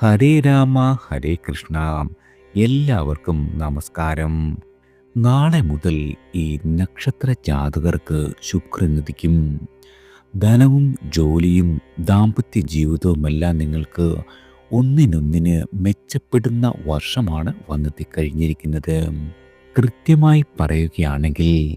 ഹരേ രാമ ഹരേ കൃഷ്ണ. എല്ലാവർക്കും നമസ്കാരം. നാളെ മുതൽ ഈ നക്ഷത്ര ജാതകർക്ക് ശുക്രനദിക്കും ധനവും ജോലിയും ദാമ്പത്യ ജീവിതവുമെല്ലാം നിങ്ങൾക്ക് ഒന്നിനൊന്നിന് മെച്ചപ്പെടുന്ന വർഷമാണ് വന്നെത്തിക്കഴിഞ്ഞിരിക്കുന്നത് കൃത്യമായി പറയുകയാണെങ്കിൽ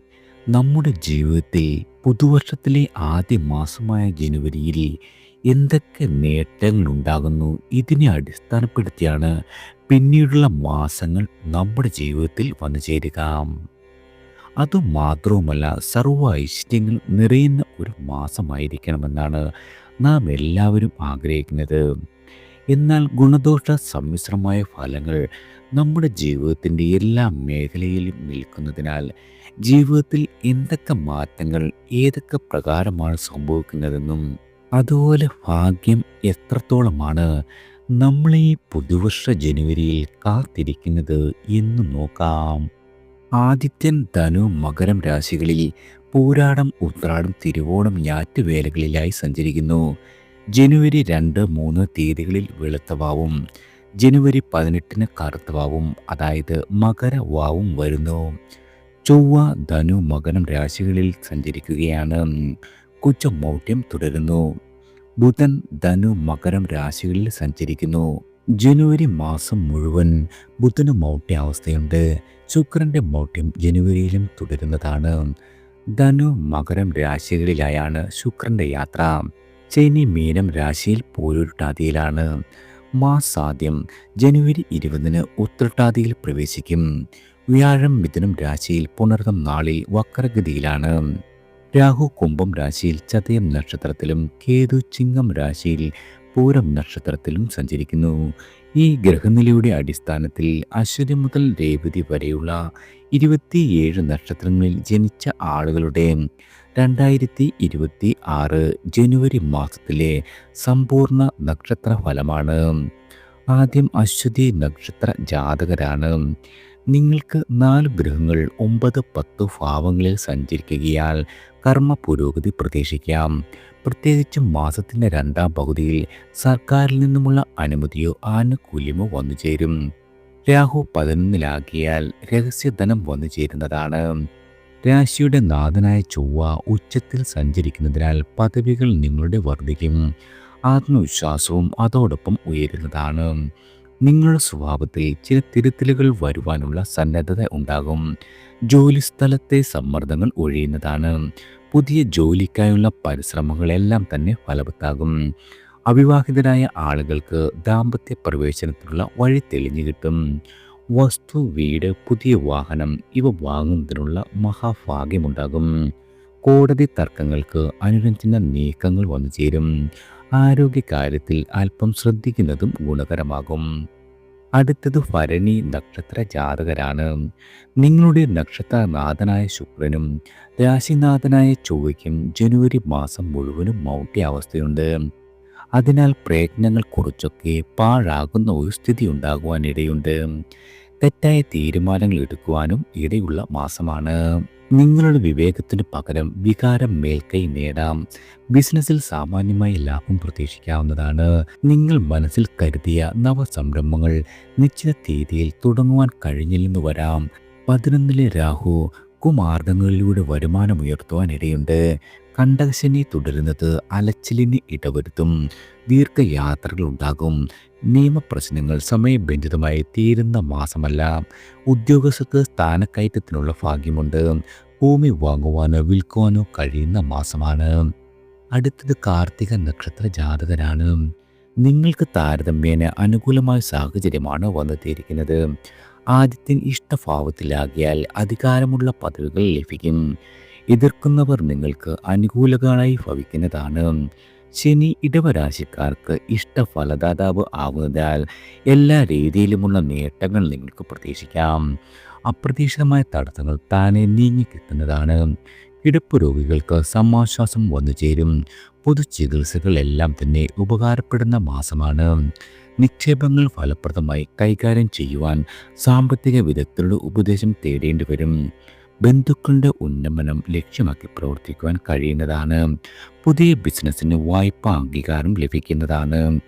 നമ്മുടെ ജീവിതത്തിൽ പുതുവർഷത്തിലെ ആദ്യ മാസമായ ജനുവരിയിൽ എന്തൊക്കെ നേട്ടങ്ങൾ ഉണ്ടാകുന്നു ഇതിനെ അടിസ്ഥാനപ്പെടുത്തിയാണ് പിന്നീടുള്ള മാസങ്ങൾ നമ്മുടെ ജീവിതത്തിൽ വന്നു ചേരുക. അതുമാത്രവുമല്ല സർവ ഐശ്വര്യങ്ങൾ നിറയുന്ന ഒരു മാസമായിരിക്കണമെന്നാണ് നാം എല്ലാവരും ആഗ്രഹിക്കുന്നത്. എന്നാൽ ഗുണദോഷ സമ്മിശ്രമായ ഫലങ്ങൾ നമ്മുടെ ജീവിതത്തിന്റെ എല്ലാ മേഖലയിലും നിൽക്കുന്നതിനാൽ ജീവിതത്തിൽ എന്തൊക്കെ മാറ്റങ്ങൾ ഏതൊക്കെ പ്രകാരമാണ് സംഭവിക്കുന്നതെന്നും അതുപോലെ ഭാഗ്യം എത്രത്തോളമാണ് നമ്മളെ ഈ പുതുവർഷ ജനുവരിയിൽ കാത്തിരിക്കുന്നത് എന്ന് നോക്കാം. ആദിത്യൻ ധനു മകരം രാശികളിൽ പൂരാടം ഉത്രാടം തിരുവോണം ഞാറ്റുവേലകളിലായി സഞ്ചരിക്കുന്നു. ജനുവരി രണ്ട് മൂന്ന് തീയതികളിൽ വെളുത്തവാവും. ജനുവരി പതിനെട്ടിന് കറുത്തവാവും അതായത് മകരവാവും വരുന്നു. ചൊവ്വ ധനു മകരം രാശികളിൽ സഞ്ചരിക്കുകയാണ്. കുറ്റമൗഢ്യം തുടരുന്നു. ബുധൻ ധനു മകരം രാശികളിൽ സഞ്ചരിക്കുന്നു. ജനുവരി മാസം മുഴുവൻ ബുധന് മൗഢ്യാവസ്ഥയുണ്ട്. ശുക്രന്റെ മൗഢ്യം ജനുവരിയിലും തുടരുന്നതാണ്. ധനു മകരം രാശികളിലായാണ് ശുക്രന്റെ യാത്ര. ചേനി മീനം രാശിയിൽ പോരുട്ടാതിയിലാണ്. മാസാദ്യം ജനുവരി ഇരുപതിന് ഉത്രട്ടാതിയിൽ പ്രവേശിക്കും. വ്യാഴം മിഥുനം രാശിയിൽ പുണർതം നാളിൽ വക്രഗതിയിലാണ്. രാഹു കുംഭം രാശിയിൽ ചതയം നക്ഷത്രത്തിലും കേതു ചിങ്ങം രാശിയിൽ പൂരം നക്ഷത്രത്തിലും സഞ്ചരിക്കുന്നു. ഈ ഗ്രഹനിലയുടെ അടിസ്ഥാനത്തിൽ അശ്വതി മുതൽ രേവതി വരെയുള്ള ഇരുപത്തിയേഴ് നക്ഷത്രങ്ങളിൽ ജനിച്ച ആളുകളുടെ രണ്ടായിരത്തി ഇരുപത്തി ആറ് ജനുവരി മാസത്തിലെ സമ്പൂർണ നക്ഷത്ര ഫലമാണ് ആദ്യം അശ്വതി നക്ഷത്ര ജാതകരാണ്. നിങ്ങൾക്ക് നാല് ഗ്രഹങ്ങൾ ഒമ്പത് പത്ത് ഭാവങ്ങളിൽ സഞ്ചരിക്കുകയാൽ കർമ്മ പുരോഗതി പ്രതീക്ഷിക്കാം. പ്രത്യേകിച്ച് മാസത്തിന്റെ രണ്ടാം പകുതിയിൽ സർക്കാരിൽ നിന്നുമുള്ള അനുമതിയോ ആനുകൂല്യമോ വന്നു ചേരും രാഹു പതിനൊന്നിലാക്കിയാൽ രഹസ്യധനം വന്നു ചേരുന്നതാണ് രാശിയുടെ നാഥനായ ചൊവ്വ ഉച്ചത്തിൽ സഞ്ചരിക്കുന്നതിനാൽ പദവികൾ നിങ്ങളുടെ വർദ്ധിക്കും ആത്മവിശ്വാസവും അതോടൊപ്പം ഉയരുന്നതാണ്. നിങ്ങളുടെ സ്വഭാവത്തിൽ ചില തിരുത്തലുകൾ വരുവാനുള്ള സന്നദ്ധത ഉണ്ടാകും. ജോലിസ്ഥലത്തെ സമ്മർദ്ദങ്ങൾ ഒഴിയുന്നതാണ്. പുതിയ ജോലിക്കായുള്ള പരിശ്രമങ്ങളെല്ലാം തന്നെ ഫലവത്താകും. അവിവാഹിതരായ ആളുകൾക്ക് ദാമ്പത്യ പ്രവേശനത്തിനുള്ള വഴി തെളിഞ്ഞു കിട്ടും. വസ്തു വീട് പുതിയ വാഹനം ഇവ വാങ്ങുന്നതിനുള്ള മഹാഭാഗ്യമുണ്ടാകും. കോടതി തർക്കങ്ങൾക്ക് അനുരഞ്ജന നീക്കങ്ങൾ വന്നു ചേരും ആരോഗ്യകാര്യത്തിൽ അല്പം ശ്രദ്ധിക്കുന്നതും ഗുണകരമാകും. അടുത്തത് ഭരണി നക്ഷത്ര ജാതകരാണ് നിങ്ങളുടെ നക്ഷത്രനാഥനായ ശുക്രനും രാശിനാഥനായ ചൊവ്വയ്ക്കും ജനുവരി മാസം മുഴുവനും മൗഢ്യാവസ്ഥയുണ്ട്. അതിനാൽ പ്രയത്നങ്ങൾ കുറച്ചൊക്കെ പാഴാകുന്ന ഒരു സ്ഥിതി ഉണ്ടാകുവാനിടയുണ്ട്. തെറ്റായ തീരുമാനങ്ങൾ എടുക്കുവാനും ഇടയുള്ള മാസമാണ്. നിങ്ങളുടെ വിവേകത്തിന് പകരം വികാരം മേൽക്കൈ നേടാം. ബിസിനസ്സിൽ സാമാന്യമായ ലാഭം പ്രതീക്ഷിക്കാവുന്നതാണ്. നിങ്ങൾ മനസ്സിൽ കരുതിയ നവസംരംഭങ്ങൾ നിശ്ചിത തീയതിയിൽ തുടങ്ങുവാൻ കഴിഞ്ഞില്ലെന്ന് വരാം. പതിനൊന്നിലെ രാഹു കുമാർദ്ദങ്ങളിലൂടെ വരുമാനമുയർത്തുവാൻ ഇടയുണ്ട് കണ്ടകശനി തുടരുന്നത് അലച്ചിലിന് ഇടവരുത്തും. ദീർഘയാത്രകൾ ഉണ്ടാകും നിയമപ്രശ്നങ്ങൾ സമയബന്ധിതമായി തീരുന്ന മാസമല്ല. ഉദ്യോഗസ്ഥർക്ക് സ്ഥാനക്കയറ്റത്തിനുള്ള ഭാഗ്യമുണ്ട്. ഭൂമി വാങ്ങുവാനോ വിൽക്കുവാനോ കഴിയുന്ന മാസമാണ്. അടുത്തത് കാർത്തിക നക്ഷത്ര ജാതകരാണ്. നിങ്ങൾക്ക് താരതമ്യേന അനുകൂലമായ സാഹചര്യമാണ് വന്നെത്തിയിരിക്കുന്നത് ആദ്യത്തിന് ഇഷ്ടഭാവത്തിലാകിയാൽ അധികാരമുള്ള പദവികൾ ലഭിക്കും. എതിർക്കുന്നവർ നിങ്ങൾക്ക് അനുകൂലകളായി ഭവിക്കുന്നതാണ്. ശനി ഇടവരാശിക്കാർക്ക് ഇഷ്ടഫലദാതാവ് ആവുന്നതിനാൽ എല്ലാ രീതിയിലുമുള്ള നേട്ടങ്ങൾ നിങ്ങൾക്ക് പ്രതീക്ഷിക്കാം. അപ്രതീക്ഷിതമായ തടസ്സങ്ങൾ താനെ നീങ്ങി കിട്ടുന്നതാണ് കിടപ്പ് രോഗികൾക്ക് സമാശ്വാസം വന്നു ചേരും. പൊതു ചികിത്സകളെല്ലാം തന്നെ ഉപകാരപ്പെടുന്ന മാസമാണ്. നിക്ഷേപങ്ങൾ ഫലപ്രദമായി കൈകാര്യം ചെയ്യുവാൻ സാമ്പത്തിക വിദഗ്ധരുടെ ഉപദേശം തേടേണ്ടി വരും. ബന്ധുക്കളുടെ ഉന്നമനം ലക്ഷ്യമാക്കി പ്രവർത്തിക്കുവാൻ കഴിയുന്നതാണ്. പുതിയ ബിസിനസ്സിന് വായ്പ അംഗീകാരം ലഭിക്കുന്നതാണ്.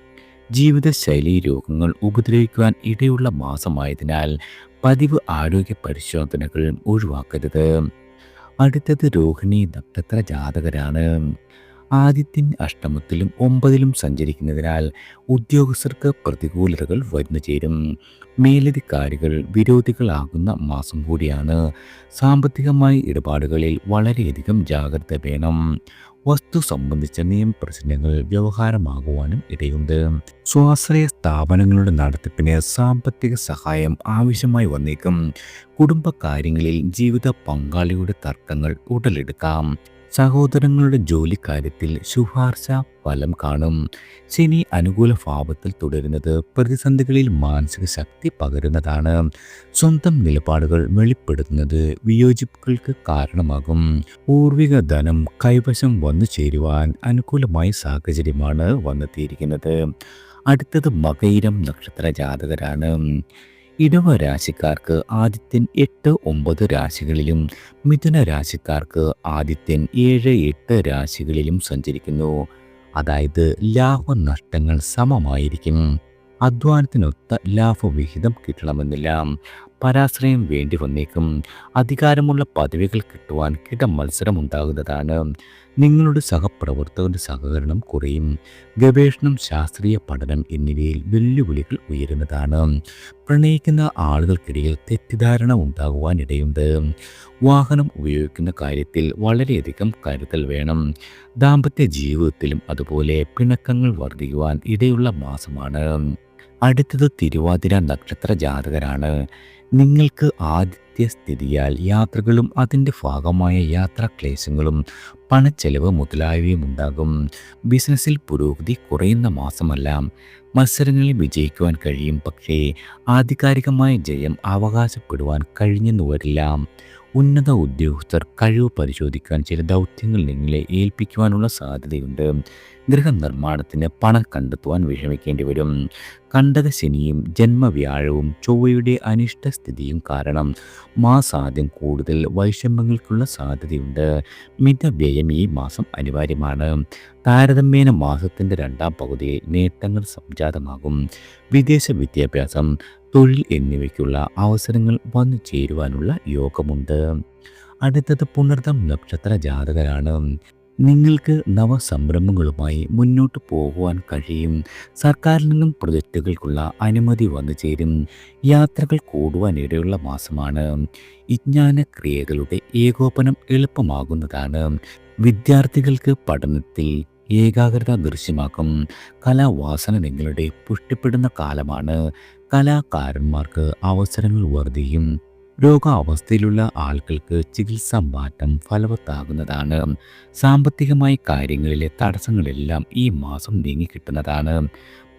ജീവിതശൈലി രോഗങ്ങൾ ഉപദ്രവിക്കുവാൻ ഇടയുള്ള മാസമായതിനാൽ പതിവ് ആരോഗ്യ പരിശോധനകൾ ഒഴിവാക്കരുത്. അടുത്തത് രോഹിണി നക്ഷത്ര ജാതകരാണ്. ആദിത്യൻ അഷ്ടമത്തിലും ഒമ്പതിലും സഞ്ചരിക്കുന്നതിനാൽ ഉദ്യോഗസ്ഥർക്ക് പ്രതികൂലതകൾ വരുന്നു ചേരും. മേലധികാരികൾ വിരോധികളാകുന്ന മാസം കൂടിയാണ്. സാമ്പത്തികമായി ഇടപാടുകളിൽ വളരെയധികം ജാഗ്രത വേണം. വസ്തു സംബന്ധിച്ച നിയമപ്രശ്നങ്ങൾ വ്യവഹാരമാകുവാനും ഇടയുണ്ട്. സ്വാശ്രയ സ്ഥാപനങ്ങളുടെ നടത്തിപ്പിന് സാമ്പത്തിക സഹായം ആവശ്യമായി വന്നേക്കും. കുടുംബകാര്യങ്ങളിൽ ജീവിത പങ്കാളിയുടെ തർക്കങ്ങൾ ഉടലെടുക്കാം. സഹോദരങ്ങളുടെ ജോലിക്കാര്യത്തിൽ ശുപാർശ ഫലം കാണും. ശനി അനുകൂല ഭാവത്തിൽ തുടരുന്നത് പ്രതിസന്ധികളിൽ മാനസിക ശക്തി പകരുന്നതാണ്. സ്വന്തം നിലപാടുകൾ വെളിപ്പെടുത്തുന്നത് വിയോജിപ്പുകൾക്ക് കാരണമാകും. പൂർവിക ധനം കൈവശം വന്നു ചേരുവാൻ അനുകൂലമായ സാഹചര്യമാണ് വന്നെത്തിയിരിക്കുന്നത്. അടുത്തത് മകയിരം നക്ഷത്ര ജാതകരാണ്. ഇടവ രാശിക്കാർക്ക് ആദിത്യൻ എട്ട് ഒമ്പത് രാശികളിലും മിഥുന രാശിക്കാർക്ക് ആദിത്യൻ ഏഴ് എട്ട് രാശികളിലും സഞ്ചരിക്കുന്നു. അതായത് ലാഭനഷ്ടങ്ങൾ സമമായിരിക്കും. അധ്വാനത്തിനൊത്ത ലാഭവിഹിതം കിട്ടണമെന്നില്ല. പരാശ്രയം വേണ്ടി വന്നേക്കും. അധികാരമുള്ള പദവികൾ കിട്ടുവാൻ കിട മത്സരം ഉണ്ടാകുന്നതാണ്. നിങ്ങളുടെ സഹപ്രവർത്തകരുടെ സഹകരണം കുറയും. ഗവേഷണം ശാസ്ത്രീയ പഠനം എന്നിവയിൽ വെല്ലുവിളികൾ ഉയരുന്നതാണ്. പ്രണയിക്കുന്ന ആളുകൾക്കിടയിൽ തെറ്റിദ്ധാരണ ഉണ്ടാകുവാനിടയുണ്ട്. വാഹനം ഉപയോഗിക്കുന്ന കാര്യത്തിൽ വളരെയധികം കരുതൽ വേണം. ദാമ്പത്യ ജീവിതത്തിലും അതുപോലെ പിണക്കങ്ങൾ വർദ്ധിക്കുവാൻ ഇടയുള്ള മാസമാണ്. അടുത്തത് തിരുവാതിര നക്ഷത്ര ജാതകരാണ്. നിങ്ങൾക്ക് ആദിത്യ സ്ഥിതിയാൽ യാത്രകളും അതിന്റെ ഭാഗമായ യാത്രാ ക്ലേശങ്ങളും പണച്ചെലവ് മുതലായവയും ഉണ്ടാകും. ബിസിനസ്സിൽ പുരോഗതി കുറയുന്ന മാസമല്ല. മത്സരങ്ങളിൽ വിജയിക്കുവാൻ കഴിയും. പക്ഷേ ആധികാരികമായ ജയം അവകാശപ്പെടുവാൻ കഴിഞ്ഞെന്ന് വരില്ല. ഉന്നത ഉദ്യോഗസ്ഥർ കഴിവ് പരിശോധിക്കാൻ ചില ദൗത്യങ്ങൾ നിങ്ങളെ ഏൽപ്പിക്കുവാനുള്ള സാധ്യതയുണ്ട്. ഗൃഹനിർമ്മാണത്തിന് പണം കണ്ടെത്തുവാൻ വിഷമിക്കേണ്ടി വരും. കണ്ടക ശനിയും ജന്മവ്യാഴവും ചൊവ്വയുടെ അനിഷ്ടസ്ഥിതിയും കാരണം മാസാദ്യം കൂടുതൽ വൈഷമ്യങ്ങൾക്കുള്ള സാധ്യതയുണ്ട്. മിതവ്യയം ഈ മാസം അനിവാര്യമാണ്. താരതമ്യേന മാസത്തിന്റെ രണ്ടാം പകുതിയിൽ നേട്ടങ്ങൾ സംജാതമാകും. വിദേശ വിദ്യാഭ്യാസം തൊഴിൽ എന്നിവയ്ക്കുള്ള അവസരങ്ങൾ വന്നു ചേരുവാനുള്ള യോഗമുണ്ട്. അടുത്തത് പുണർദം നക്ഷത്ര ജാതകരാണ്. നിങ്ങൾക്ക് നവസംരംഭങ്ങളുമായി മുന്നോട്ട് പോകുവാൻ കഴിയും. സർക്കാരിൽ നിന്നും പ്രൊജക്റ്റുകൾക്കുള്ള അനുമതി വന്നു ചേരും. യാത്രകൾ കൂടുവാനിടയുള്ള മാസമാണ്. വിജ്ഞാന ക്രിയകളുടെ ഏകോപനം എളുപ്പമാകുന്നതാണ്. വിദ്യാർത്ഥികൾക്ക് പഠനത്തിൽ ഏകാഗ്രത ദൃശ്യമാക്കും. കലാവാസന നിങ്ങളുടെ പുഷ്ടിപ്പെടുന്ന കാലമാണ്. കലാകാരന്മാർക്ക് അവസരങ്ങൾ വർദ്ധിക്കും. രോഗാവസ്ഥയിലുള്ള ആളുകൾക്ക് ചികിത്സാ മാറ്റം ഫലവത്താകുന്നതാണ്. സാമ്പത്തികമായ കാര്യങ്ങളിലെ തടസ്സങ്ങളെല്ലാം ഈ മാസം നീങ്ങിക്കിട്ടുന്നതാണ്.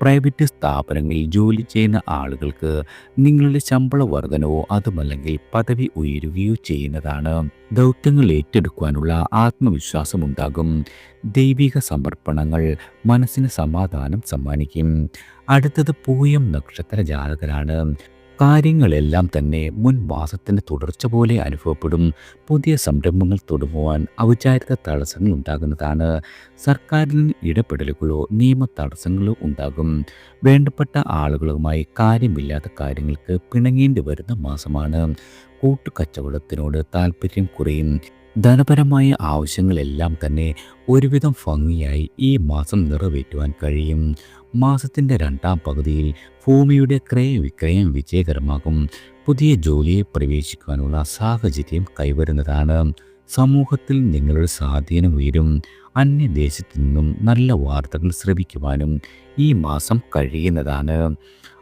പ്രൈവറ്റ് സ്ഥാപനങ്ങളിൽ ജോലി ചെയ്യുന്ന ആളുകൾക്ക് നിങ്ങളുടെ ശമ്പള വർധനവോ അതുമല്ലെങ്കിൽ പദവി ഉയരുകയോ ചെയ്യുന്നതാണ് ദൗത്യങ്ങൾ ഏറ്റെടുക്കുവാനുള്ള ആത്മവിശ്വാസമുണ്ടാകും. ദൈവിക സമർപ്പണങ്ങൾ മനസ്സിന് സമാധാനം സമ്മാനിക്കും. അടുത്തത് പൂയം നക്ഷത്ര ജാതകരാണ്. കാര്യങ്ങളെല്ലാം തന്നെ മുൻ മാസത്തിന്റെ തുടർച്ച പോലെ അനുഭവപ്പെടും. പുതിയ സംരംഭങ്ങൾ തുടങ്ങുവാൻ ഔചാരിക തടസ്സങ്ങൾ ഉണ്ടാകുന്നതാണ്. സർക്കാരിൽ നിന്ന് ഇടപെടലുകളോ നിയമ തടസ്സങ്ങളോ ഉണ്ടാകും. വേണ്ടപ്പെട്ട ആളുകളുമായി കാര്യമില്ലാത്ത കാര്യങ്ങൾക്ക് പിണങ്ങേണ്ടി വരുന്ന മാസമാണ്. കൂട്ടുകച്ചവടത്തിനോട് താല്പര്യം കുറയും. ധനപരമായ ആവശ്യങ്ങളെല്ലാം തന്നെ ഒരുവിധം ഭംഗിയായി ഈ മാസം നിറവേറ്റുവാൻ കഴിയും. മാസത്തിന്റെ രണ്ടാം പകുതിയിൽ ഭൂമിയുടെ ക്രയവിക്രയം വിജയകരമാകും. പുതിയ ജോലിയെ പ്രവേശിക്കുവാനുള്ള സാഹചര്യം കൈവരുന്നതാണ്. സമൂഹത്തിൽ നിങ്ങളുടെ സ്വാധീനം ഉയരും. അന്യദേശത്തു നിന്നും നല്ല വാർത്തകൾ ശ്രവിക്കുവാനും ഈ മാസം കഴിയുന്നതാണ്.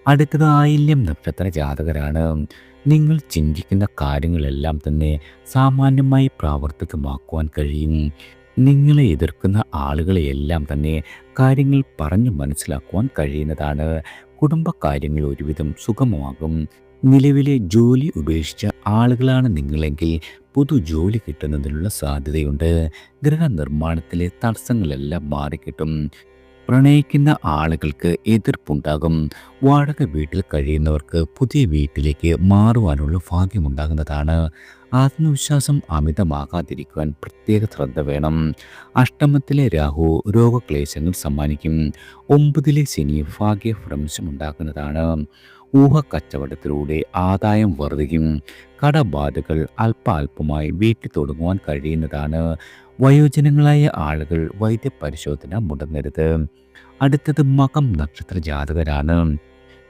അടുത്തത് ആയില്യം നക്ഷത്ര ജാതകരാണ്. നിങ്ങൾ ചിന്തിക്കുന്ന കാര്യങ്ങളെല്ലാം തന്നെ സാമാന്യമായി പ്രാവർത്തികമാക്കുവാൻ കഴിയും. നിങ്ങളെ എതിർക്കുന്ന ആളുകളെയെല്ലാം തന്നെ കാര്യങ്ങൾ പറഞ്ഞു മനസ്സിലാക്കുവാൻ കഴിയുന്നതാണ്. കുടുംബകാര്യങ്ങൾ ഒരുവിധം സുഗമമാകും. നിലവിലെ ജോലി ഉപേക്ഷിച്ച ആളുകളാണ് നിങ്ങളെങ്കിൽ പുതു ജോലി കിട്ടുന്നതിനുള്ള സാധ്യതയുണ്ട്. ഗൃഹനിർമ്മാണത്തിലെ തടസ്സങ്ങളെല്ലാം മാറിക്കിട്ടും. പ്രണയിക്കുന്ന ആളുകൾക്ക് എതിർപ്പുണ്ടാകും. വാടക വീട്ടിൽ കഴിയുന്നവർക്ക് പുതിയ വീട്ടിലേക്ക് മാറുവാനുള്ള ഭാഗ്യമുണ്ടാകുന്നതാണ് ആത്മവിശ്വാസം അമിതമാകാതിരിക്കുവാൻ പ്രത്യേക ശ്രദ്ധ വേണം. അഷ്ടമത്തിലെ രാഹു രോഗക്ലേശങ്ങൾ സമ്മാനിക്കും. ഒമ്പതിലെ ശനി ഭാഗ്യഭ്രംശം ഉണ്ടാക്കുന്നതാണ്. ഊഹ കച്ചവടത്തിലൂടെ ആദായം വർദ്ധിക്കും. കടബാധകൾ അല്പാൽപമായി വീട്ടിൽ തുടങ്ങുവാൻ കഴിയുന്നതാണ്. വയോജനങ്ങളായ ആളുകൾ വൈദ്യപരിശോധന മുടങ്ങരുത്. അടുത്തത് മകം നക്ഷത്ര ജാതകരാണ്.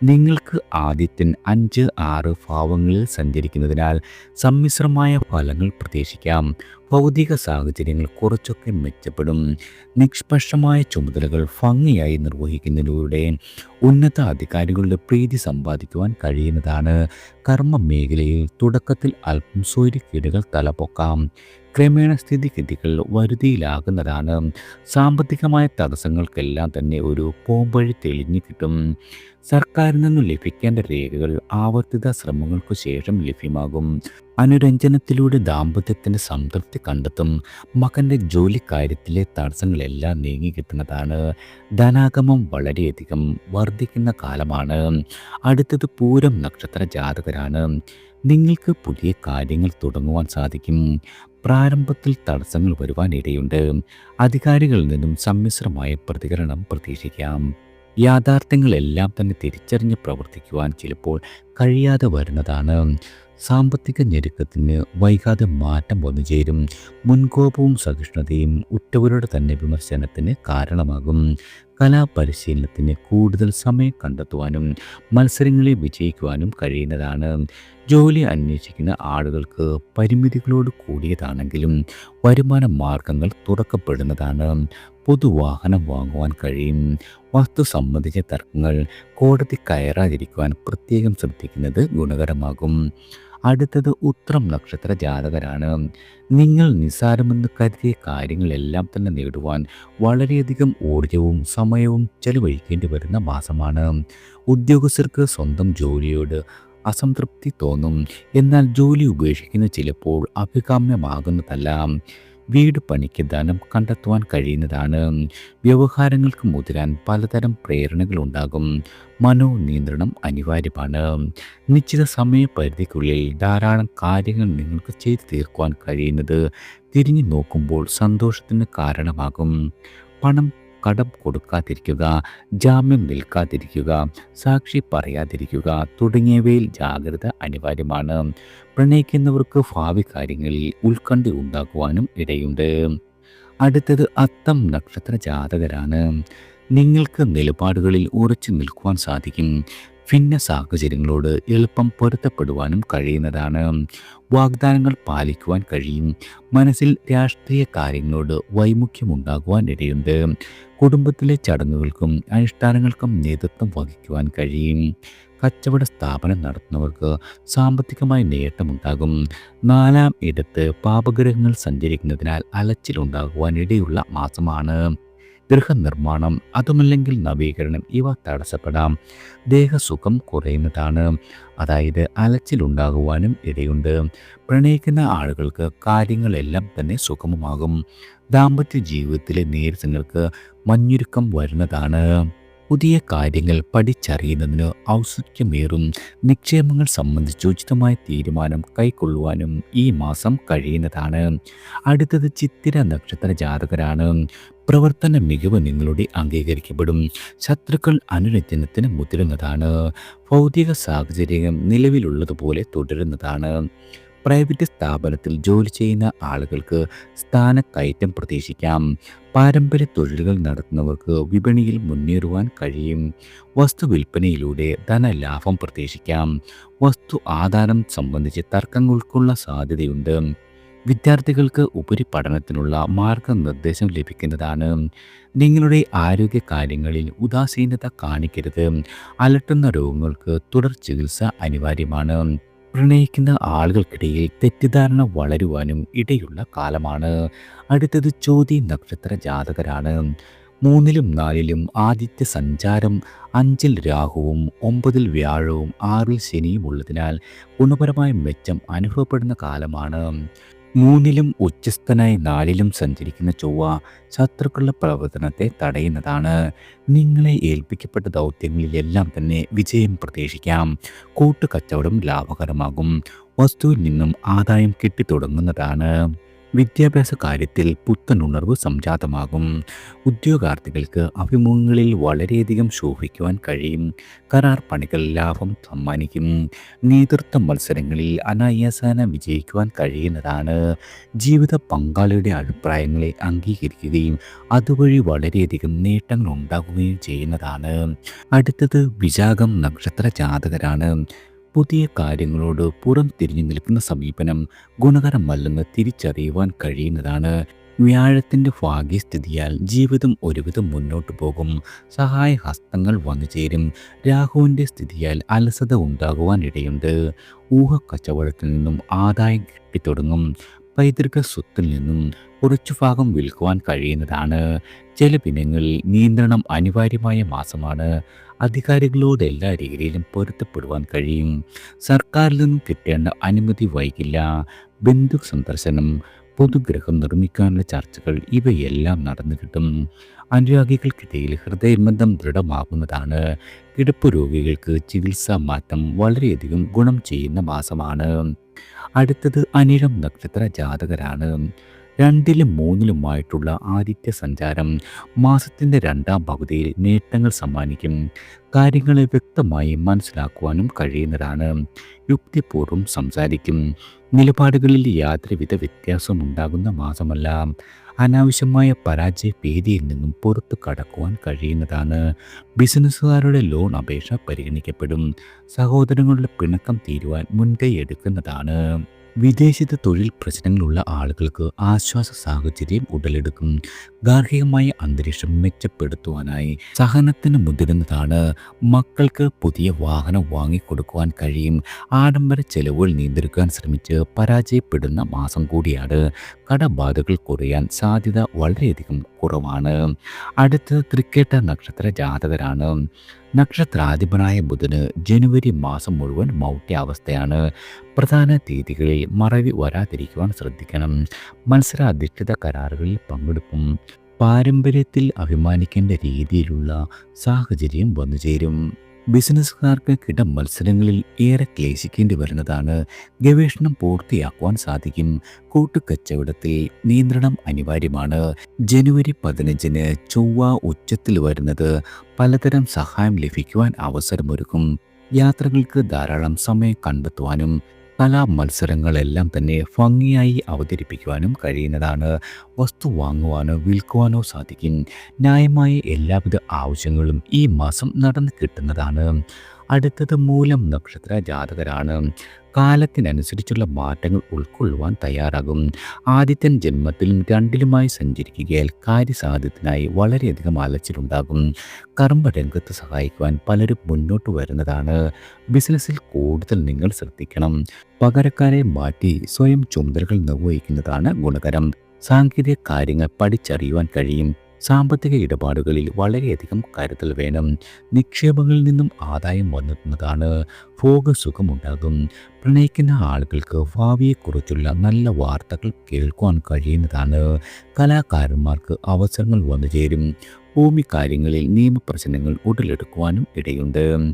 നിങ്ങൾക്ക് ആദിത്യൻ അഞ്ച് ആറ് ഭാവങ്ങളിൽ സഞ്ചരിക്കുന്നതിനാൽ സമ്മിശ്രമായ ഫലങ്ങൾ പ്രതീക്ഷിക്കാം. ഭൗതിക സാഹചര്യങ്ങൾ കുറച്ചൊക്കെ മെച്ചപ്പെടും. നിഷ്പക്ഷമായ ചുമതലകൾ ഭംഗിയായി നിർവഹിക്കുന്നതിലൂടെ ഉന്നത അധികാരികളുടെ പ്രീതി സമ്പാദിക്കുവാൻ കഴിയുന്നതാണ്. കർമ്മ മേഖലയിൽ തുടക്കത്തിൽ അല്പം സൂര്യക്കീടുകൾ തലപൊക്കാം. ക്രമേണ സ്ഥിതിഗതികൾ വരുതിയിലാകുന്നതാണ്. സാമ്പത്തികമായ തടസ്സങ്ങൾക്കെല്ലാം തന്നെ ഒരു പോംവഴി തെളിഞ്ഞു കിട്ടും. സർക്കാരിൽ നിന്നും ലഭിക്കേണ്ട രേഖകൾ ആവർത്തിത ശ്രമങ്ങൾക്കു ശേഷം ലഭ്യമാകും. അനുരഞ്ജനത്തിലൂടെ ദാമ്പത്യത്തിന്റെ സംതൃപ്തി കണ്ടെത്തും. മകന്റെ ജോലിക്കാര്യത്തിലെ തടസ്സങ്ങളെല്ലാം നീങ്ങി കിട്ടുന്നതാണ്. ധനാഗമം വളരെയധികം വർദ്ധിക്കുന്ന കാലമാണ്. അടുത്തത് പൂരം നക്ഷത്ര ജാതകരാണ്. നിങ്ങൾക്ക് പുതിയ കാര്യങ്ങൾ തുടങ്ങുവാൻ സാധിക്കും. പ്രാരംഭത്തിൽ തടസ്സങ്ങൾ വരുവാനിടയുണ്ട്. അധികാരികളിൽ നിന്നും സമ്മിശ്രമായ പ്രതികരണം പ്രതീക്ഷിക്കാം. യാഥാർത്ഥ്യങ്ങളെല്ലാം തന്നെ തിരിച്ചറിഞ്ഞ് പ്രവർത്തിക്കുവാൻ ചിലപ്പോൾ കഴിയാതെ വരുന്നതാണ്. സാമ്പത്തിക ഞെരുക്കത്തിന് വൈകാതെ മാറ്റം വന്നു ചേരും. മുൻകോപവും സഹിഷ്ണുതയും ഉറ്റവരുടെ തന്നെ വിമർശനത്തിന് കാരണമാകും. കലാപരിശീലനത്തിന് കൂടുതൽ സമയം കണ്ടെത്തുവാനും മത്സരങ്ങളിൽ വിജയിക്കുവാനും കഴിയുന്നതാണ്. ജോലി അന്വേഷിക്കുന്ന ആളുകൾക്ക് പരിമിതികളോട് കൂടിയതാണെങ്കിലും വരുമാന മാർഗങ്ങൾ തുറക്കപ്പെടുന്നതാണ്. പൊതുവാഹനം വാങ്ങുവാൻ കഴിയും. വസ്തു സംബന്ധിച്ച തർക്കങ്ങൾ കോടതി കയറാതിരിക്കുവാൻ പ്രത്യേകം ശ്രദ്ധിക്കുന്നത് ഗുണകരമാകും. അടുത്തത് ഉത്രം നക്ഷത്ര ജാതകരാണ്. നിങ്ങൾ നിസ്സാരമെന്ന് കരുതിയ കാര്യങ്ങളെല്ലാം തന്നെ നേടുവാൻ വളരെയധികം ഊർജവും സമയവും ചെലവഴിക്കേണ്ടി വരുന്ന മാസമാണ്. ഉദ്യോഗസ്ഥർക്ക് സ്വന്തം ജോലിയോട് അസംതൃപ്തി തോന്നും. എന്നാൽ ജോലി ഉപേക്ഷിക്കുന്ന ചിലപ്പോൾ അഭികാമ്യമാകുന്നതല്ല. വീട് പണിക്ക് ധനം കണ്ടെത്തുവാൻ കഴിയുന്നതാണ്. വ്യവഹാരങ്ങൾക്ക് മുതിരാൻ പലതരം പ്രേരണകൾ ഉണ്ടാകും. മനോനിയന്ത്രണം അനിവാര്യമാണ്. നിശ്ചിത സമയപരിധിക്കുള്ളിൽ ധാരാളം കാര്യങ്ങൾ നിങ്ങൾക്ക് ചെയ്തു തീർക്കുവാൻ കഴിയുന്നത് തിരിഞ്ഞു നോക്കുമ്പോൾ സന്തോഷത്തിന് കാരണമാകും. പണം കടം കൊടുക്കാതിരിക്കുക ജാമ്യം നിൽക്കാതിരിക്കുക സാക്ഷി പറയാതിരിക്കുക തുടങ്ങിയവയിൽ ജാഗ്രത അനിവാര്യമാണ്. പ്രണയിക്കുന്നവർക്ക് ഭാവി കാര്യങ്ങളിൽ ഉത്കണ്ഠ ഉണ്ടാക്കുവാനും ഇടയുണ്ട്. അടുത്തത് അത്തം നക്ഷത്ര ജാതകരാണ്. നിങ്ങൾക്ക് നിലപാടുകളിൽ ഉറച്ചു നിൽക്കുവാൻ സാധിക്കും. ഭിന്ന സാഹചര്യങ്ങളോട് എളുപ്പം പൊരുത്തപ്പെടുവാനും കഴിയുന്നതാണ്. വാഗ്ദാനങ്ങൾ പാലിക്കുവാൻ കഴിയും. മനസ്സിൽ രാഷ്ട്രീയ കാര്യങ്ങളോട് വൈമുഖ്യമുണ്ടാകുവാൻ ഇടയുണ്ട്. കുടുംബത്തിലെ ചടങ്ങുകൾക്കും അനുഷ്ഠാനങ്ങൾക്കും നേതൃത്വം വഹിക്കുവാൻ കഴിയും. കച്ചവട സ്ഥാപനം നടത്തുന്നവർക്ക് സാമ്പത്തികമായി നേട്ടമുണ്ടാകും. നാലാം ഇടത്ത് പാപഗ്രഹങ്ങൾ സഞ്ചരിക്കുന്നതിനാൽ അലച്ചിലുണ്ടാകുവാൻ ഇടയുള്ള മാസമാണ്. ഗൃഹനിർമ്മാണം അതുമല്ലെങ്കിൽ നവീകരണം ഇവ തടസ്സപ്പെടാം. ദേഹസുഖം കുറയുന്നതാണ്. അതായത് അലച്ചിലുണ്ടാകുവാനും ഇടയുണ്ട്. പ്രണയിക്കുന്ന ആളുകൾക്ക് കാര്യങ്ങളെല്ലാം തന്നെ സുഗമമാകും ദാമ്പത്യ ജീവിതത്തിലെ നേരിസങ്ങൾക്ക് മഞ്ഞുരുക്കം വരുന്നതാണ്. പുതിയ കാര്യങ്ങൾ പഠിച്ചറിയുന്നതിന് ഔത്സുക്യമേറും നിക്ഷേപങ്ങൾ സംബന്ധിച്ച് ഉചിതമായ തീരുമാനം കൈക്കൊള്ളുവാനും ഈ മാസം കഴിയുന്നതാണ്. അടുത്തത് ചിത്തിര നക്ഷത്ര ജാതകരാണ്. പ്രവർത്തന മികവ് നിങ്ങളുടെ അംഗീകരിക്കപ്പെടും. ശത്രുക്കൾ അനുരഞ്ജനത്തിന് മുതിരുന്നതാണ്. ഭൗതിക സാഹചര്യം നിലവിലുള്ളതുപോലെ തുടരുന്നതാണ്. പ്രൈവറ്റ് സ്ഥാപനത്തിൽ ജോലി ചെയ്യുന്ന ആളുകൾക്ക് സ്ഥാനക്കയറ്റം പ്രതീക്ഷിക്കാം. പാരമ്പര്യ തൊഴിലുകൾ നടത്തുന്നവർക്ക് വിപണിയിൽ മുന്നേറുവാൻ കഴിയും. വസ്തു വിൽപ്പനയിലൂടെ ധനലാഭം പ്രതീക്ഷിക്കാം. വസ്തു ആധാരം സംബന്ധിച്ച് തർക്കങ്ങൾക്കുള്ള സാധ്യതയുണ്ട്. വിദ്യാർത്ഥികൾക്ക് ഉപരിപഠനത്തിനുള്ള മാർഗനിർദ്ദേശം ലഭിക്കുന്നതാണ്. നിങ്ങളുടെ ആരോഗ്യ കാര്യങ്ങളിൽ ഉദാസീനത കാണിക്കരുത്. അലട്ടുന്ന രോഗങ്ങൾക്ക് തുടർ ചികിത്സ അനിവാര്യമാണ്. പ്രണയിക്കുന്ന ആളുകൾക്കിടയിൽ തെറ്റിദ്ധാരണ വളരുവാനും ഇടയുള്ള കാലമാണ്. അടുത്തത് ചോതി നക്ഷത്ര ജാതകരാണ്. മൂന്നിലും നാലിലും ആദിത്യ സഞ്ചാരം അഞ്ചിൽ രാഹുവും ഒമ്പതിൽ വ്യാഴവും ആറിൽ ശനിയും ഉള്ളതിനാൽ ഗുണപരമായ മെച്ചം അനുഭവപ്പെടുന്ന കാലമാണ്. മൂന്നിലും ഉച്ചസ്ഥനായി നാലിലും സഞ്ചരിക്കുന്ന ചൊവ്വ ശത്രുക്കളുടെ പ്രവർത്തനത്തെ തടയുന്നതാണ്. നിങ്ങളെ ഏൽപ്പിക്കപ്പെട്ട ദൗത്യങ്ങളിലെല്ലാം തന്നെ വിജയം പ്രതീക്ഷിക്കാം. കൂട്ടുകച്ചവടം ലാഭകരമാകും. വസ്തുവിൽ നിന്നും ആദായം കിട്ടിത്തുടങ്ങുന്നതാണ്. വിദ്യാഭ്യാസ കാര്യത്തിൽ പുത്തൻ ഉണർവ് സംജാതമാകും. ഉദ്യോഗാർത്ഥികൾക്ക് അഭിമുഖങ്ങളിൽ വളരെയധികം ശോഭിക്കുവാൻ കഴിയും. കരാർ പണികൾ ലാഭം സമ്മാനിക്കും. നേതൃത്വ മത്സരങ്ങളിൽ അനായാസന വിജയിക്കുവാൻ കഴിയുന്നതാണ്. ജീവിത പങ്കാളിയുടെ അഭിപ്രായങ്ങളെ അംഗീകരിക്കുകയും അതുവഴി വളരെയധികം നേട്ടങ്ങൾ ഉണ്ടാകുകയും ചെയ്യുന്നതാണ്. അടുത്തത് വിശാഖം നക്ഷത്ര ജാതകരാണ്. പുതിയ കാര്യങ്ങളോട് പുറം തിരിഞ്ഞു നിൽക്കുന്ന സമീപനം ഗുണകരമല്ലെന്ന് തിരിച്ചറിയുവാൻ കഴിയുന്നതാണ്. വ്യാഴത്തിന്റെ ഭാഗ്യസ്ഥിതിയാൽ ജീവിതം ഒരുവിധം മുന്നോട്ടു പോകും. സഹായ ഹസ്തങ്ങൾ വന്നു ചേരും. രാഹുവിന്റെ സ്ഥിതിയാൽ അലസത ഉണ്ടാകുവാൻ ഇടയുണ്ട് ഊഹക്കച്ചവടത്തിൽ നിന്നും ആദായം കിട്ടിത്തുടങ്ങും. പൈതൃക സ്വത്തിൽ നിന്നും കുറച്ചു ഭാഗം വിൽക്കുവാൻ കഴിയുന്നതാണ്. ചില പിന്നങ്ങളിൽ നിയന്ത്രണം അനിവാര്യമായ മാസമാണ്. അധികാരികളോട് എല്ലാ രീതിയിലും പൊരുത്തപ്പെടുവാൻ കഴിയും. സർക്കാരിൽ നിന്നും കിട്ടേണ്ട അനുമതി വൈകില്ല. ബന്ധു സന്ദർശനം പൊതുഗ്രഹം നിർമ്മിക്കാനുള്ള ചർച്ചകൾ ഇവയെല്ലാം നടന്നു കിട്ടും. അനുരാഗികൾക്കിടയിൽ ഹൃദയബന്ധം ദൃഢമാകുന്നതാണ്. കിടപ്പ് രോഗികൾക്ക് ചികിത്സാ മാറ്റം വളരെയധികം ഗുണം ചെയ്യുന്ന മാസമാണ്. അടുത്തത് അനിഴം നക്ഷത്ര ജാതകരാണ്. രണ്ടിലും മൂന്നിലുമായിട്ടുള്ള ആദിത്യ സഞ്ചാരം മാസത്തിന്റെ രണ്ടാം പകുതിയിൽ നേട്ടങ്ങൾ സമ്മാനിക്കും. കാര്യങ്ങളെ വ്യക്തമായി മനസ്സിലാക്കുവാനും കഴിയുന്നതാണ്. യുക്തിപൂർവം സംസാരിക്കും. നിലപാടുകളിൽ യാതൊരുവിധ വ്യത്യാസം ഉണ്ടാകുന്ന മാസമല്ല. അനാവശ്യമായ പരാജയ ഭീതിയിൽ നിന്നും പുറത്തു കടക്കുവാൻ കഴിയുന്നതാണ്. ബിസിനസ്സുകാരുടെ ലോൺ അപേക്ഷ പരിഗണിക്കപ്പെടും. സഹോദരങ്ങളുടെ പിണക്കം തീരുവാൻ മുൻകൈ എടുക്കുന്നതാണ്. വിദേശത്ത് തൊഴിൽ പ്രശ്നങ്ങളുള്ള ആളുകൾക്ക് ആശ്വാസ സാഹചര്യം ഉടലെടുക്കും. ഗാർഹികമായ അന്തരീക്ഷം മെച്ചപ്പെടുത്തുവാനായി സഹനത്തിന് മുതിരുന്നതാണ്. മക്കൾക്ക് പുതിയ വാഹനം വാങ്ങിക്കൊടുക്കുവാൻ കഴിയും. ആഡംബര ചെലവുകൾ നിയന്ത്രിക്കാൻ ശ്രമിച്ച് പരാജയപ്പെടുന്ന മാസം കൂടിയാണ്. കടബാധകൾ കുറയാൻ സാധ്യത വളരെയധികം കുറവാണ്. അടുത്തത് തൃക്കേട്ട നക്ഷത്ര ജാതകരാണ്. നക്ഷത്രാധിപനായ ബുധന് ജനുവരി മാസം മുഴുവൻ മൗഢ്യാവസ്ഥയാണ്. പ്രധാന തീയതികളിൽ മറവി വരാതിരിക്കുവാൻ ശ്രദ്ധിക്കണം. മത്സരാധിഷ്ഠിത കരാറുകളിൽ പങ്കെടുക്കും പാരമ്പര്യത്തിൽ അഭിമാനിക്കേണ്ട രീതിയിലുള്ള സാഹചര്യം വന്നുചേരും. ബിസിനസ്സുകാർക്ക് കിട മത്സരങ്ങളിൽ ഏറെ ക്ലേശിക്കേണ്ടി വരുന്നതാണ്. ഗവേഷണം പൂർത്തിയാക്കുവാൻ സാധിക്കും. കൂട്ടുകച്ചവടത്തിൽ നിയന്ത്രണം അനിവാര്യമാണ്. ജനുവരി പതിനഞ്ചിന് ചൊവ്വ ഉച്ചത്തിൽ വരുന്നത് പലതരം സഹായം ലഭിക്കുവാൻ അവസരമൊരുക്കും. യാത്രകൾക്ക് ധാരാളം സമയം കണ്ടെത്തുവാനും കലാ മത്സരങ്ങളെല്ലാം തന്നെ ഭംഗിയായി അവതരിപ്പിക്കുവാനും കഴിയുന്നതാണ്. വസ്തു വാങ്ങുവാനോ വിൽക്കുവാനോ സാധിക്കും. ന്യായമായ എല്ലാവിധ ആവശ്യങ്ങളും ഈ മാസം നടന്നു കിട്ടുന്നതാണ്. അടുത്തത് മൂലം നക്ഷത്ര ജാതകരാണ്. കാലത്തിനനുസരിച്ചുള്ള മാറ്റങ്ങൾ ഉൾക്കൊള്ളുവാൻ തയ്യാറാകും. ആദിത്യൻ ജന്മത്തിലും രണ്ടിലുമായി സഞ്ചരിക്കുകയാൽ കാര്യസാധ്യത്തിനായി വളരെയധികം അലച്ചിലുണ്ടാകും കർമ്മരംഗത്ത് സഹായിക്കുവാൻ പലരും മുന്നോട്ട് വരുന്നതാണ്. ബിസിനസ്സിൽ കൂടുതൽ നിങ്ങൾ ശ്രദ്ധിക്കണം. പകരക്കാരെ മാറ്റി സ്വയം ചുമതലകൾ നിർവഹിക്കുന്നതാണ് ഗുണകരം. സാങ്കേതിക കാര്യങ്ങൾ പഠിച്ചറിയുവാൻ കഴിയും. സാമ്പത്തിക ഇടപാടുകളിൽ വളരെയധികം കരുതൽ വേണം. നിക്ഷേപങ്ങളിൽ നിന്നും ആദായം വന്നെത്തുന്നതാണ് ഭോഗസുഖമുണ്ടാകും പ്രണയിക്കുന്ന ആളുകൾക്ക് ഭാവിയെക്കുറിച്ചുള്ള നല്ല വാർത്തകൾ കേൾക്കുവാൻ കഴിയുന്നതാണ്. കലാകാരന്മാർക്ക് അവസരങ്ങൾ വന്നു ചേരും. ഭൂമി കാര്യങ്ങളിൽ നിയമപ്രശ്നങ്ങൾ ഉടലെടുക്കുവാനും ഇടയുണ്ട്.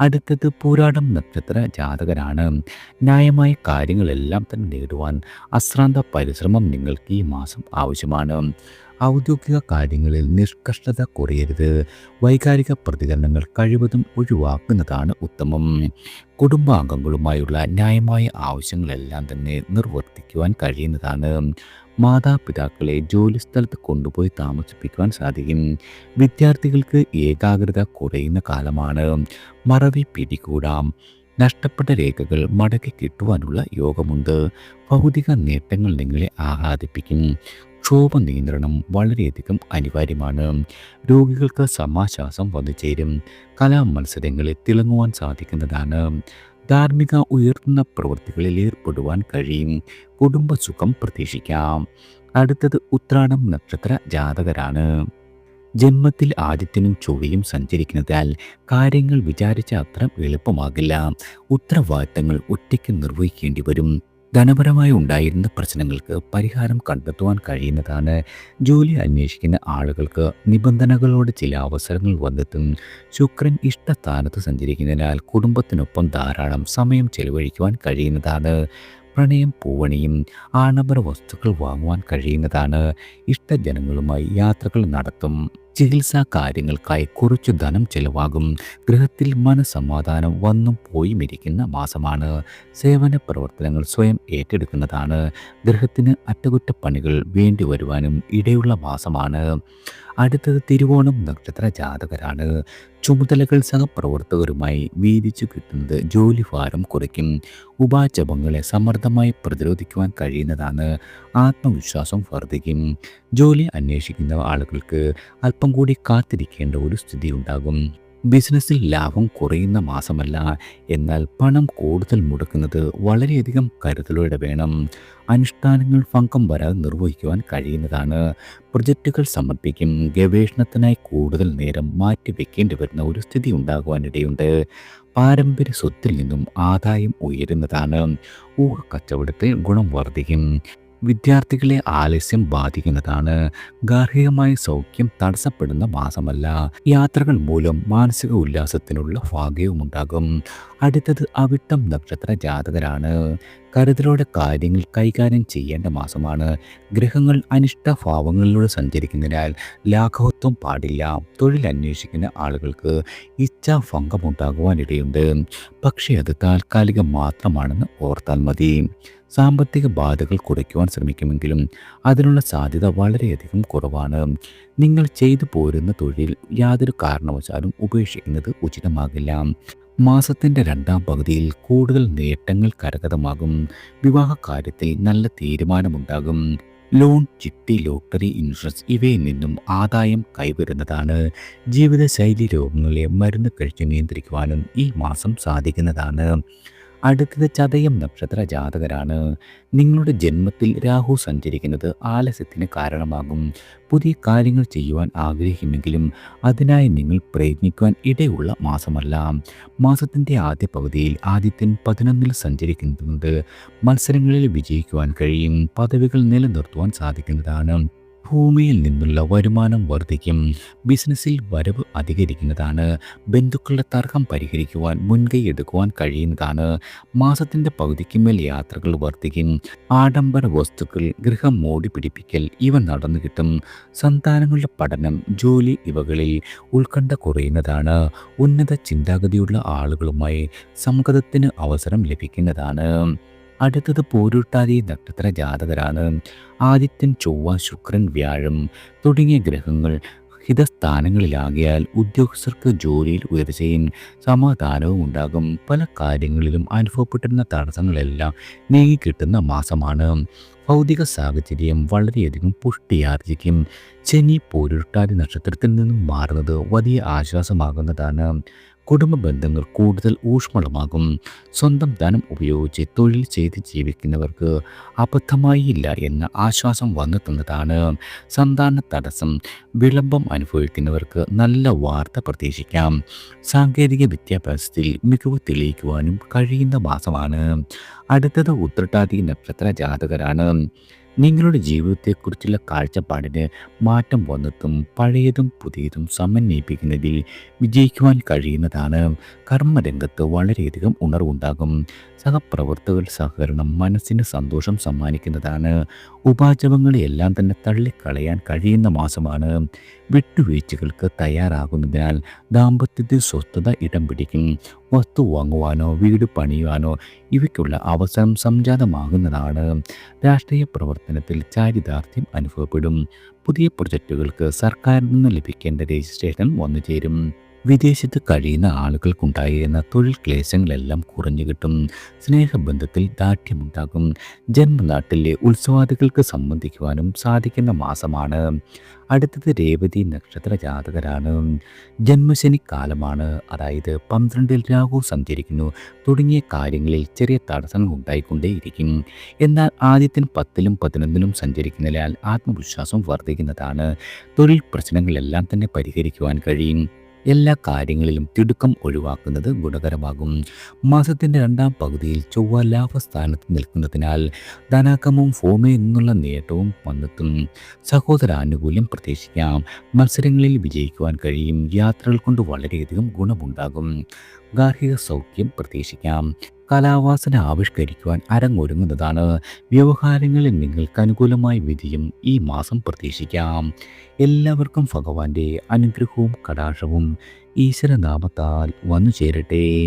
അടുത്തത് പൂരാടം നക്ഷത്ര ജാതകരാണ്. ന്യായമായ കാര്യങ്ങളെല്ലാം തന്നെ നേടുവാൻ അശ്രാന്ത പരിശ്രമം നിങ്ങൾക്ക് ഈ മാസം ആവശ്യമാണ്. ഔദ്യോഗിക കാര്യങ്ങളിൽ നിഷ്കർഷത കുറയരുത്. വൈകാരിക പ്രതികരണങ്ങൾ കഴിവതും ഒഴിവാക്കുന്നതാണ് ഉത്തമം. കുടുംബാംഗങ്ങളുമായുള്ള ന്യായമായ ആവശ്യങ്ങളെല്ലാം തന്നെ നിർവർത്തിക്കുവാൻ കഴിയുന്നതാണ്. മാതാപിതാക്കളെ ജോലിസ്ഥലത്ത് കൊണ്ടുപോയി താമസിപ്പിക്കുവാൻ സാധിക്കും. വിദ്യാർത്ഥികൾക്ക് ഏകാഗ്രത കുറയുന്ന കാലമാണ്. മറവി പിടികൂടാം. നഷ്ടപ്പെട്ട രേഖകൾ മടക്കി കിട്ടുവാനുള്ള യോഗമുണ്ട്. ഭൗതിക നേട്ടങ്ങൾ നിങ്ങളെ ആഹ്ലാദിപ്പിക്കും ക്ഷോഭ നിയന്ത്രണം വളരെയധികം അനിവാര്യമാണ്. രോഗികൾക്ക് സമാശ്വാസം വന്നു ചേരും കലാമത്സരങ്ങളിൽ തിളങ്ങുവാൻ സാധിക്കുന്നതാണ്. ധാർമ്മിക ഉയർത്തുന്ന പ്രവൃത്തികളിൽ ഏർപ്പെടുവാൻ കഴിയും. കുടുംബസുഖം പ്രതീക്ഷിക്കാം. അടുത്തത് ഉത്രാടം നക്ഷത്ര ജാതകരാണ്. ജന്മത്തിൽ ആദിത്യനും ചൊവ്വയും സഞ്ചരിക്കുന്നതിനാൽ കാര്യങ്ങൾ വിചാരിച്ച അത്ര എളുപ്പമാകില്ല. ഉത്തരവാദിത്തങ്ങൾ ഒറ്റയ്ക്ക് നിർവഹിക്കേണ്ടി വരും. ധനപരമായി ഉണ്ടായിരുന്ന പ്രശ്നങ്ങൾക്ക് പരിഹാരം കണ്ടെത്തുവാൻ കഴിയുന്നതാണ്. ജോലി അന്വേഷിക്കുന്ന ആളുകൾക്ക് നിബന്ധനകളോട് ചില അവസരങ്ങൾ വന്നെത്തും. ശുക്രൻ ഇഷ്ടസ്ഥാനത്ത് സഞ്ചരിക്കുന്നതിനാൽ കുടുംബത്തിനൊപ്പം ധാരാളം സമയം ചെലവഴിക്കുവാൻ കഴിയുന്നതാണ്. പ്രണയം പൂവണിയും ആഡംബര വസ്തുക്കൾ വാങ്ങുവാൻ കഴിയുന്നതാണ്. ഇഷ്ടജനങ്ങളുമായി യാത്രകൾ നടത്തും. ചികിത്സാ കാര്യങ്ങൾക്കായി കുറച്ചു ധനം ചെലവാകും. ഗൃഹത്തിൽ മനസമാധാനം വന്നും പോയും ഇരിക്കുന്ന മാസമാണ്. സേവന പ്രവർത്തനങ്ങൾ സ്വയം ഏറ്റെടുക്കുന്നതാണ്. ഗൃഹത്തിന് അറ്റകുറ്റപ്പണികൾ വേണ്ടി വരുവാനും ഇടയുള്ള മാസമാണ്. അടുത്തത് തിരുവോണം നക്ഷത്ര ജാതകരാണ്. ചുമതലകൾ സഹപ്രവർത്തകരുമായി വീതിച്ചു കിട്ടുന്നത് ജോലി ഭാരം കുറയ്ക്കും. ഉപാചപങ്ങളെ സമർത്ഥമായി പ്രതിരോധിക്കുവാൻ കഴിയുന്നതാണ്. ആത്മവിശ്വാസം വർദ്ധിക്കും. ജോലി അന്വേഷിക്കുന്ന ആളുകൾക്ക് അല്പം കൂടി കാത്തിരിക്കേണ്ട ഒരു സ്ഥിതി ഉണ്ടാകും ബിസിനസ്സിൽ ലാഭം കുറയുന്ന മാസമല്ല. എന്നാൽ പണം കൂടുതൽ മുടക്കുന്നത് വളരെയധികം കരുതലോടെ വേണം. അനുഷ്ഠാനങ്ങൾ ഭംഗം വരാതെ നിർവഹിക്കുവാൻ കഴിയുന്നതാണ്. പ്രൊജക്റ്റുകൾ സമർപ്പിക്കും. ഗവേഷണത്തിനായി കൂടുതൽ നേരം മാറ്റിവെക്കേണ്ടി വരുന്ന ഒരു സ്ഥിതി ഉണ്ടാകുവാനിടയുണ്ട്. പാരമ്പര്യ സ്വത്തിൽ നിന്നും ആദായം ഉയരുന്നതാണ്. ഊഹ കച്ചവടത്തിൽ ഗുണം വർദ്ധിക്കും. വിദ്യാർത്ഥികളെ ആലസ്യം ബാധിക്കുന്നതാണ്. ഗാർഹികമായ സൗഖ്യം തടസ്സപ്പെടുന്ന മാസമല്ല. യാത്രകൾ മൂലം മാനസിക ഉല്ലാസത്തിനുള്ള ഭാഗ്യവും ഉണ്ടാകും. അടുത്തത് അവിട്ടം നക്ഷത്ര ജാതകരാണ്. കരുതലോടെ കാര്യങ്ങൾ കൈകാര്യം ചെയ്യേണ്ട മാസമാണ്. ഗ്രഹങ്ങൾ അനിഷ്ടഭാവങ്ങളിലൂടെ സഞ്ചരിക്കുന്നതിനാൽ ലാഘവത്വം പാടില്ല. തൊഴിൽ അന്വേഷിക്കുന്ന ആളുകൾക്ക് ഇച്ഛാഭംഗമുണ്ടാകുവാനിടയുണ്ട് പക്ഷേ അത് താൽക്കാലികം മാത്രമാണെന്ന് ഓർത്താൽ മതി. സാമ്പത്തിക ബാധകൾ കുറയ്ക്കുവാൻ ശ്രമിക്കുമെങ്കിലും അതിനുള്ള സാധ്യത വളരെയധികം കുറവാണ്. നിങ്ങൾ ചെയ്തു പോരുന്ന തൊഴിൽ യാതൊരു കാരണവശാലും ഉപേക്ഷിക്കുന്നത് ഉചിതമാകില്ല. മാസത്തിന്റെ രണ്ടാം പകുതിയിൽ കൂടുതൽ നേട്ടങ്ങൾ കരകതമാകും വിവാഹ കാര്യത്തിൽ നല്ല തീരുമാനമുണ്ടാകും. ലോൺ ചിട്ടി ലോട്ടറി ഇൻഷുറൻസ് ഇവയിൽ നിന്നും ആദായം കൈവരുന്നതാണ്. ജീവിതശൈലി രോഗങ്ങളെ മരുന്ന് കഴിച്ച് നിയന്ത്രിക്കുവാനും ഈ മാസം സാധിക്കുന്നതാണ്. അടുത്തത് ചതയം നക്ഷത്ര ജാതകരാണ്. നിങ്ങളുടെ ജന്മത്തിൽ രാഹു സഞ്ചരിക്കുന്നത് ആലസ്യത്തിന് കാരണമാകും. പുതിയ കാര്യങ്ങൾ ചെയ്യുവാൻ ആഗ്രഹിക്കുമെങ്കിലും അതിനായി നിങ്ങൾ പ്രയത്നിക്കുവാൻ ഇടയുള്ള മാസമല്ല. മാസത്തിന്റെ ആദ്യ പകുതിയിൽ ആദിത്യൻ പതിനൊന്നിൽ സഞ്ചരിക്കുന്നത് മത്സരങ്ങളിൽ വിജയിക്കുവാൻ കഴിയും. പദവികൾ നിലനിർത്തുവാൻ സാധിക്കുന്നതാണ്. ഭൂമിയിൽ നിന്നുള്ള വരുമാനം വർദ്ധിക്കും. ബിസിനസ്സിൽ വരവ് അധികരിക്കുന്നതാണ്. ബന്ധുക്കളുടെ തർക്കം പരിഹരിക്കുവാൻ മുൻകൈ എടുക്കുവാൻ കഴിയുന്നതാണ്. മാസത്തിന്റെ പകുതിക്ക് മേൽ യാത്രകൾ വർദ്ധിക്കും. ആഡംബര വസ്തുക്കൾ ഗൃഹം മോടി പിടിപ്പിക്കൽ ഇവ നടന്നു കിട്ടും. സന്താനങ്ങളുടെ പഠനം ജോലി ഇവകളിൽ ഉത്കണ്ഠ കുറയുന്നതാണ്. ഉന്നത ചിന്താഗതിയുള്ള ആളുകളുമായി സംഗതത്തിന് അവസരം ലഭിക്കുന്നതാണ്. അടുത്തത് പോരുട്ടാതി നക്ഷത്ര ജാതകരാണ്. ആദിത്യൻ ചൊവ്വ ശുക്രൻ വ്യാഴം തുടങ്ങിയ ഗ്രഹങ്ങൾ ഹിതസ്ഥാനങ്ങളിലാകിയാൽ ഉദ്യോഗസ്ഥർക്ക് ജോലിയിൽ ഉയർച്ചയും സമാധാനവും ഉണ്ടാകും. പല കാര്യങ്ങളിലും അനുഭവപ്പെട്ടിരുന്ന തടസ്സങ്ങളെല്ലാം നീങ്ങിക്കിട്ടുന്ന മാസമാണ്. ഭൗതിക സാഹചര്യം വളരെയധികം പുഷ്ടിയാർജിക്കും. ശനി പോരുട്ടാതി നക്ഷത്രത്തിൽ നിന്നും മാറുന്നത് വലിയ ആശ്വാസമാകുന്നതാണ്. കുടുംബ ബന്ധങ്ങൾ കൂടുതൽ ഊഷ്മളമാകും. സ്വന്തം ധനം ഉപയോഗിച്ച് തൊഴിൽ ചെയ്ത് ജീവിക്കുന്നവർക്ക് അബദ്ധമായില്ല എന്ന ആശ്വാസം വന്നു തന്നതാണ് സന്താന തടസ്സം വിളംബം അനുഭവിക്കുന്നവർക്ക് നല്ല വാർത്ത പ്രതീക്ഷിക്കാം. സാങ്കേതിക വിദ്യാഭ്യാസത്തിൽ മികവ് തെളിയിക്കുവാനും കഴിയുന്ന മാസമാണ്. അടുത്തത് ഉത്രട്ടാതി നക്ഷത്ര ജാതകരാണ്. നിങ്ങളുടെ ജീവിതത്തെക്കുറിച്ചുള്ള കാഴ്ചപ്പാടിന് മാറ്റം വന്നെത്തും പഴയതും പുതിയതും സമന്വയിപ്പിക്കുന്നതിൽ വിജയിക്കുവാൻ കഴിയുന്നതാണ്. കർമ്മരംഗത്ത് വളരെയധികം ഉണർവുണ്ടാകും. സഹപ്രവർത്തകർ സഹകരണം മനസ്സിന് സന്തോഷം സമ്മാനിക്കുന്നതാണ്. ഉപാചവങ്ങളെല്ലാം തന്നെ തള്ളിക്കളയാൻ കഴിയുന്ന മാസമാണ്. വിട്ടുവീഴ്ചകൾക്ക് തയ്യാറാകുന്നതിനാൽ ദാമ്പത്യത്തിൽ സ്വസ്ഥത ഇടം പിടിക്കും. വസ്തു വാങ്ങുവാനോ വീട് പണിയുവാനോ ഇവയ്ക്കുള്ള അവസരം സംജാതമാകുന്നതാണ്. രാഷ്ട്രീയ പ്രവർത്തനത്തിൽ ചാരിതാർത്ഥ്യം അനുഭവപ്പെടും. പുതിയ പ്രൊജക്റ്റുകൾക്ക് സർക്കാരിൽ നിന്ന് ലഭിക്കേണ്ട രജിസ്ട്രേഷൻ വന്നു ചേരും വിദേശത്ത് കഴിയുന്ന ആളുകൾക്കുണ്ടായിരുന്ന തൊഴിൽ ക്ലേശങ്ങളെല്ലാം കുറഞ്ഞു കിട്ടും. സ്നേഹബന്ധത്തിൽ ദാഠ്യമുണ്ടാകും ജന്മനാട്ടിലെ ഉത്സവാദികൾക്ക് സംബന്ധിക്കുവാനും സാധിക്കുന്ന മാസമാണ്. അടുത്തത് രേവതി നക്ഷത്ര ജാതകരാണ്. ജന്മശനി കാലമാണ് അതായത് പന്ത്രണ്ടിൽ രാഹു സഞ്ചരിക്കുന്നു. തുടങ്ങിയ കാര്യങ്ങളിൽ ചെറിയ തടസ്സങ്ങൾ ഉണ്ടായിക്കൊണ്ടേയിരിക്കും. എന്നാൽ ആദ്യത്തിന് പത്തിലും പതിനൊന്നിലും സഞ്ചരിക്കുന്നതിനാൽ ആത്മവിശ്വാസം വർദ്ധിക്കുന്നതാണ്. തൊഴിൽ പ്രശ്നങ്ങളെല്ലാം തന്നെ പരിഹരിക്കുവാൻ കഴിയും. എല്ലാ കാര്യങ്ങളിലും തിടുക്കം ഒഴിവാക്കുന്നത് ഗുണകരമാകും. മാസത്തിന്റെ രണ്ടാം പകുതിയിൽ ചൊവ്വ ലാഭസ്ഥാനത്ത് നിൽക്കുന്നതിനാൽ ധനാക്രമവും ഫോമേ എന്നുള്ള നേട്ടവും വന്നെത്തും. സഹോദരാനുകൂല്യം പ്രതീക്ഷിക്കാം. മത്സരങ്ങളിൽ വിജയിക്കുവാൻ കഴിയും. യാത്രകൾ കൊണ്ട് വളരെയധികം ഗുണമുണ്ടാകും. ഗാർഹിക സൗഖ്യം പ്രതീക്ഷിക്കാം. കലാവാസന ആവിഷ്കരിക്കുവാൻ അരങ്ങൊരുങ്ങുന്നതാണ്. വ്യവഹാരങ്ങളിൽ നിങ്ങൾക്ക് അനുകൂലമായ വിധിയും ഈ മാസം പ്രതീക്ഷിക്കാം. എല്ലാവർക്കും ഭഗവാന്റെ അനുഗ്രഹവും കടാക്ഷവും ഈശ്വരനാമത്താൽ വന്നു ചേരട്ടെ